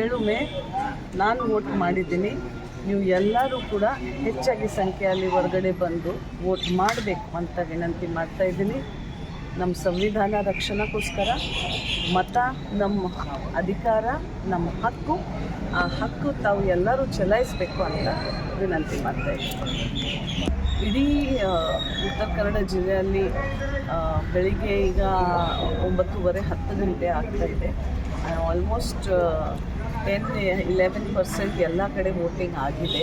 ಏಳು ಮೇ ನಾನು ವೋಟ್ ಮಾಡಿದ್ದೀನಿ. ನೀವು ಎಲ್ಲರೂ ಕೂಡ ಹೆಚ್ಚಾಗಿ ಸಂಖ್ಯೆಯಲ್ಲಿ ಹೊರಗಡೆ ಬಂದು ವೋಟ್ ಮಾಡಬೇಕು ಅಂತ ವಿನಂತಿ ಮಾಡ್ತಾ ಇದ್ದೀನಿ. ನಮ್ಮ ಸಂವಿಧಾನ ರಕ್ಷಣೆಗೋಸ್ಕರ, ಮತ, ನಮ್ಮ ಅಧಿಕಾರ, ನಮ್ಮ ಹಕ್ಕು, ಆ ಹಕ್ಕು ತಾವು ಎಲ್ಲರೂ ಚಲಾಯಿಸಬೇಕು ಅಂತ ವಿನಂತಿ ಮಾಡ್ತಾ ಇದ್ದೀನಿ. ಇಡೀ ಕನ್ನಡ ಜಿಲ್ಲೆಯಲ್ಲಿ ಬೆಳಿಗ್ಗೆ ಈಗ ಒಂಬತ್ತುವರೆ, ಹತ್ತು ಗಂಟೆ ಆಗ್ತಾಯಿದೆ ಆಲ್ಮೋಸ್ಟ್ ಟೆನ್ ಇಲೆವೆನ್ ಪರ್ಸೆಂಟ್ ಎಲ್ಲ ಕಡೆ ವೋಟಿಂಗ್ ಆಗಿದೆ.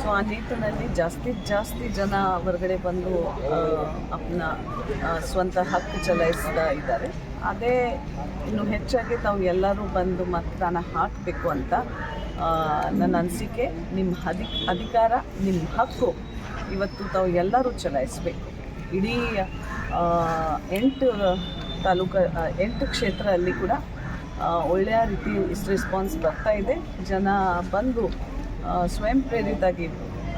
ಸೊ ಆ ನಿಟ್ಟಿನಲ್ಲಿ ಜಾಸ್ತಿ ಜಾಸ್ತಿ ಜನ ಹೊರಗಡೆ ಬಂದು ಅಪ್ನ ಸ್ವಂತ ಹಕ್ಕು ಚಲಾಯಿಸ್ತಾ ಇದ್ದಾರೆ. ಅದೇ ಇನ್ನು ಹೆಚ್ಚಾಗಿ ತಾವು ಎಲ್ಲರೂ ಬಂದು ಮತದಾನ ಹಾಕಬೇಕು ಅಂತ ನನ್ನ ಅನಿಸಿಕೆ. ನಿಮ್ಮ ಅಧಿ ಅಧಿಕಾರ, ನಿಮ್ಮ ಹಕ್ಕು ಇವತ್ತು ತಾವು ಎಲ್ಲರೂ ಚಲಾಯಿಸಬೇಕು. ಇಡೀ ಎಂಟು ತಾಲೂಕ ಎಂಟು ಕ್ಷೇತ್ರ ಅಲ್ಲಿ ಕೂಡ ಒಳ್ಳೆಯ ರೀತಿ ರೆಸ್ಪಾನ್ಸ್ ಬರ್ತಾ ಇದೆ. ಜನ ಬಂದು ಸ್ವಯಂ ಪ್ರೇರಿತಾಗಿ,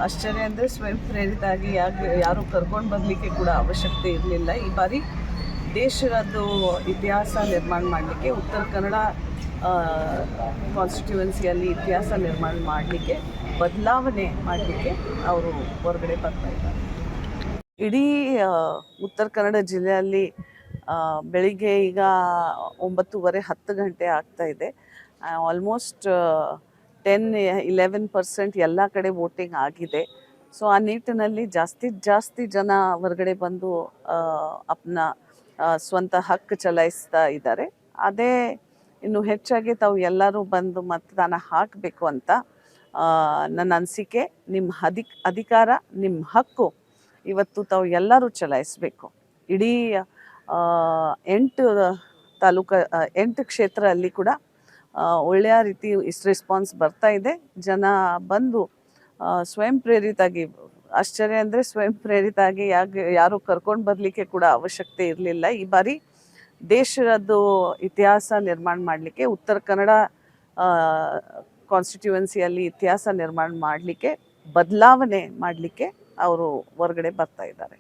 ಆಶ್ಚರ್ಯ ಅಂದರೆ ಸ್ವಯಂ ಪ್ರೇರಿತಾಗಿ ಯಾಕೆ, ಯಾರು ಕರ್ಕೊಂಡು ಬರಲಿಕ್ಕೆ ಕೂಡ ಅವಶ್ಯಕತೆ ಇರಲಿಲ್ಲ. ಈ ಬಾರಿ ದೇಶದ್ದು ಇತಿಹಾಸ ನಿರ್ಮಾಣ ಮಾಡಲಿಕ್ಕೆ, ಉತ್ತರ ಕನ್ನಡ ಕಾನ್ಸ್ಟಿಟ್ಯುವೆನ್ಸಿಯಲ್ಲಿ ಇತಿಹಾಸ ನಿರ್ಮಾಣ ಮಾಡಲಿಕ್ಕೆ, ಬದಲಾವಣೆ ಮಾಡಲಿಕ್ಕೆ ಅವರು ಹೊರಗಡೆ ಬರ್ತಾ ಇದ್ದಾರೆ. ಇಡೀ ಉತ್ತರ ಕನ್ನಡ ಜಿಲ್ಲೆಯಲ್ಲಿ ಬೆಳಿಗ್ಗೆ ಈಗ ಒಂಬತ್ತುವರೆ ಹತ್ತು ಗಂಟೆ ಆಗ್ತಾ ಇದೆ. ಆಲ್ಮೋಸ್ಟ್ ಟೆನ್ ಇಲೆವೆನ್ ಪರ್ಸೆಂಟ್ ಎಲ್ಲ ಕಡೆ ವೋಟಿಂಗ್ ಆಗಿದೆ. ಸೊ ಆ ನಿಟ್ಟಿನಲ್ಲಿ ಜಾಸ್ತಿ ಜಾಸ್ತಿ ಜನ ಹೊರಗಡೆ ಬಂದು ಅಪ್ನ ಸ್ವಂತ ಹಕ್ಕು ಚಲಾಯಿಸ್ತಾ ಇದ್ದಾರೆ. ಅದೇ, ಇನ್ನು ಹೆಚ್ಚಾಗಿ ತಾವು ಎಲ್ಲರೂ ಬಂದು ಮತದಾನ ಹಾಕಬೇಕು ಅಂತ ನನ್ನ ಅನಿಸಿಕೆ. ನಿಮ್ಮ ಅಧಿ ಅಧಿಕಾರ, ನಿಮ್ಮ ಹಕ್ಕು. ಇವತ್ತು ತಾವು ಎಲ್ಲರೂ ಚಲಾಯಿಸಬೇಕು. ಇಡೀ ಎಂಟು ತಾಲೂಕ ಎಂಟು ಕ್ಷೇತ್ರ ಅಲ್ಲಿ ಕೂಡ ಒಳ್ಳೆಯ ರೀತಿ ರೆಸ್ಪಾನ್ಸ್ ಬರ್ತಾ ಇದೆ. ಜನ ಬಂದು ಸ್ವಯಂ ಪ್ರೇರಿತಾಗಿ, ಆಶ್ಚರ್ಯ ಅಂದರೆ ಸ್ವಯಂ ಪ್ರೇರಿತಾಗಿ ಯಾಕೆ ಯಾರು ಕರ್ಕೊಂಡು ಬರಲಿಕ್ಕೆ ಕೂಡ ಅವಶ್ಯಕತೆ ಇರಲಿಲ್ಲ. ಈ ಬಾರಿ ದೇಶದ್ದು ಇತಿಹಾಸ ನಿರ್ಮಾಣ ಮಾಡಲಿಕ್ಕೆ, ಉತ್ತರ ಕನ್ನಡ ಕಾನ್ಸ್ಟಿಟ್ಯುವೆನ್ಸಿಯಲ್ಲಿ ಇತಿಹಾಸ ನಿರ್ಮಾಣ ಮಾಡಲಿಕ್ಕೆ, ಬದಲಾವಣೆ ಮಾಡಲಿಕ್ಕೆ ಅವರು ಹೊರಗಡೆ ಬರ್ತಾ ಇದ್ದಾರೆ.